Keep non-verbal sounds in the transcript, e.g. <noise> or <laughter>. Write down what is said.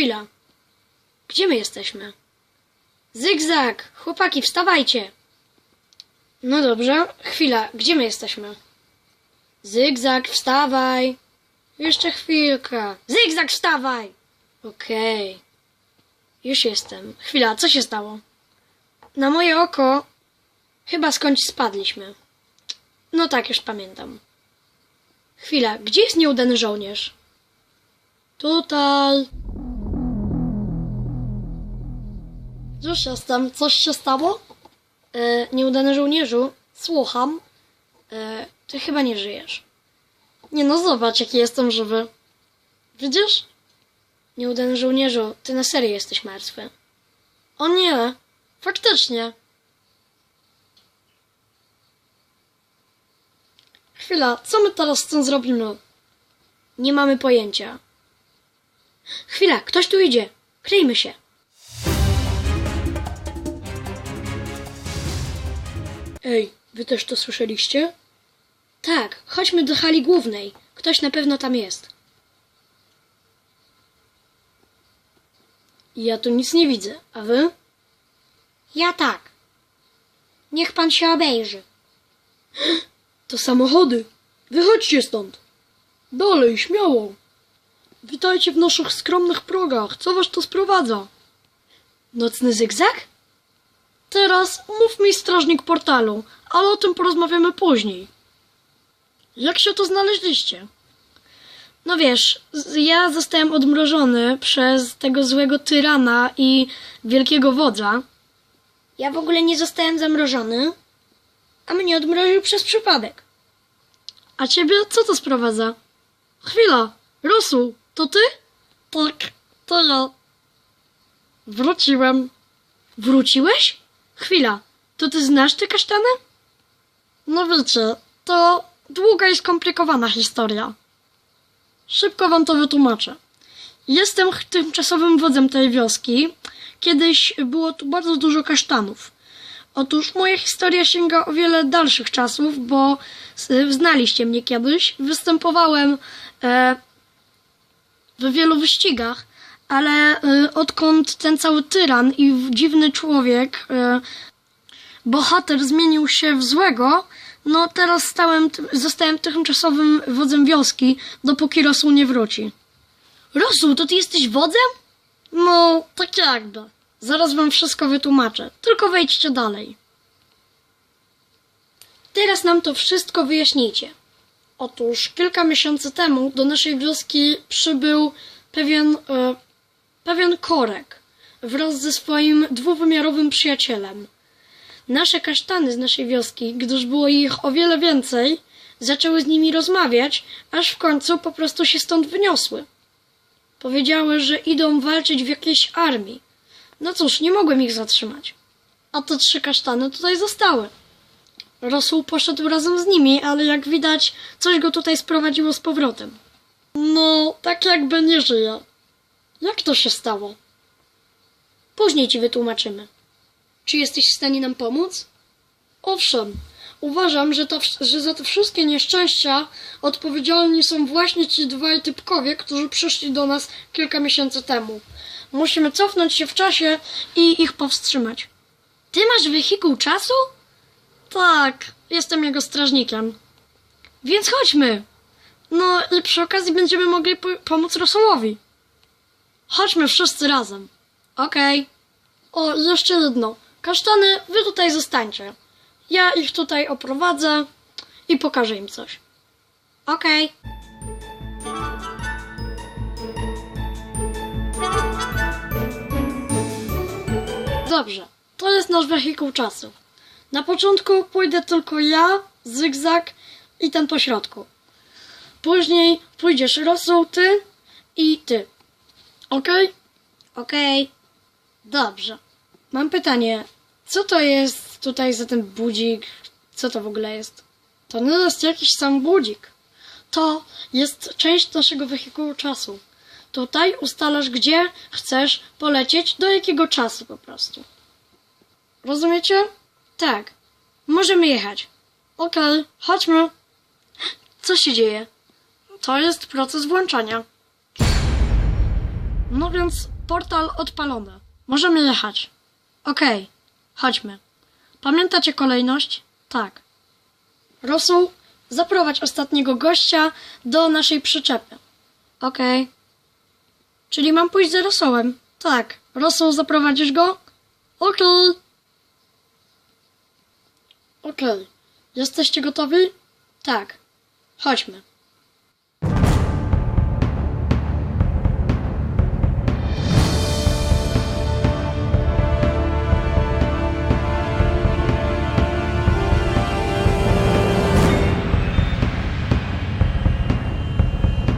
Chwila. Gdzie my jesteśmy? Zygzak! Chłopaki, wstawajcie! No dobrze, chwila. Gdzie my jesteśmy? Zygzak, wstawaj! Jeszcze chwilkę. Zygzak, wstawaj! Okej. Już jestem. Chwila, co się stało? Na moje oko chyba skądś spadliśmy. No tak, już pamiętam. Chwila, gdzie jest nieudany żołnierz? Tutaj. Już jestem. Coś się stało? E, nieudany żołnierzu, słucham. E, ty chyba nie żyjesz. Nie no, zobacz, jaki jestem żywy. Widzisz? Nieudany żołnierzu, ty na serio jesteś martwy. O nie, faktycznie. Chwila, co my teraz z tym zrobimy? Nie mamy pojęcia. Chwila, ktoś tu idzie. Kryjmy się. Ej, wy też to słyszeliście? Tak, chodźmy do hali głównej. Ktoś na pewno tam jest. Ja tu nic nie widzę, a wy? Ja tak. Niech pan się obejrzy. <gasps> To samochody. Wychodźcie stąd. Dalej, śmiało. Witajcie w naszych skromnych progach. Co was tu sprowadza? Nocny zygzak? Teraz mów mi strażnik portalu, ale o tym porozmawiamy później. Jak się tu znaleźliście? No wiesz, ja zostałem odmrożony przez tego złego tyrana i wielkiego wodza. Ja w ogóle nie zostałem zamrożony, a mnie odmroził przez przypadek. A ciebie co to sprowadza? Chwila, Rosu, to ty? Tak, to ja. Wróciłem. Wróciłeś? Chwila, to ty znasz te kasztany? No wiecie, to długa i skomplikowana historia. Szybko wam to wytłumaczę. Jestem tymczasowym wodzem tej wioski. Kiedyś było tu bardzo dużo kasztanów. Otóż moja historia sięga o wiele dalszych czasów, bo znaliście mnie kiedyś. Występowałem e, w wielu wyścigach, ale e, odkąd ten cały tyran i dziwny człowiek, e, bohater zmienił się w złego, no teraz stałem, zostałem tymczasowym wodzem wioski, dopóki Rosół nie wróci. Rosół, to ty jesteś wodzem? No, tak jakby. Zaraz wam wszystko wytłumaczę. Tylko wejdźcie dalej. Teraz nam to wszystko wyjaśnijcie. Otóż kilka miesięcy temu do naszej wioski przybył pewien, e, pewien korek wraz ze swoim dwuwymiarowym przyjacielem. Nasze kasztany z naszej wioski, gdyż było ich o wiele więcej, zaczęły z nimi rozmawiać, aż w końcu po prostu się stąd wyniosły. Powiedziały, że idą walczyć w jakiejś armii. No cóż, nie mogłem ich zatrzymać. A te trzy kasztany tutaj zostały. Rosół poszedł razem z nimi, ale jak widać, coś go tutaj sprowadziło z powrotem. No, tak jakby nie żyje. Jak to się stało? Później ci wytłumaczymy. Czy jesteś w stanie nam pomóc? Owszem, uważam, że, to, że za te wszystkie nieszczęścia odpowiedzialni są właśnie ci dwaj typkowie, którzy przyszli do nas kilka miesięcy temu. Musimy cofnąć się w czasie i ich powstrzymać. Ty masz wehikuł czasu? Tak, jestem jego strażnikiem. Więc chodźmy. No i przy okazji będziemy mogli po- pomóc Rosołowi. Chodźmy wszyscy razem. Okej. O, jeszcze jedno. Kasztany, wy tutaj zostańcie. Ja ich tutaj oprowadzę i pokażę im coś. Okej. Dobrze, to jest nasz wehikuł czasu. Na początku pójdę tylko ja, Zygzak i ten po środku. Później pójdziesz Rosół, ty i ty. Okej? Okej. Dobrze. Mam pytanie. Co to jest tutaj za ten budzik? Co to w ogóle jest? To nie jest jakiś sam budzik. To jest część naszego wehikułu czasu. Tutaj ustalasz, gdzie chcesz polecieć, do jakiego czasu po prostu. Rozumiecie? Tak. Możemy jechać. Okej, chodźmy. Co się dzieje? To jest proces włączania. No więc portal odpalony. Możemy jechać. Okej, chodźmy. Pamiętacie kolejność? Tak. Rosół, zaprowadź ostatniego gościa do naszej przyczepy. Okej. Czyli mam pójść za rosołem? Tak. Rosół, zaprowadzisz go? Okej. Okej. Jesteście gotowi? Tak. Chodźmy.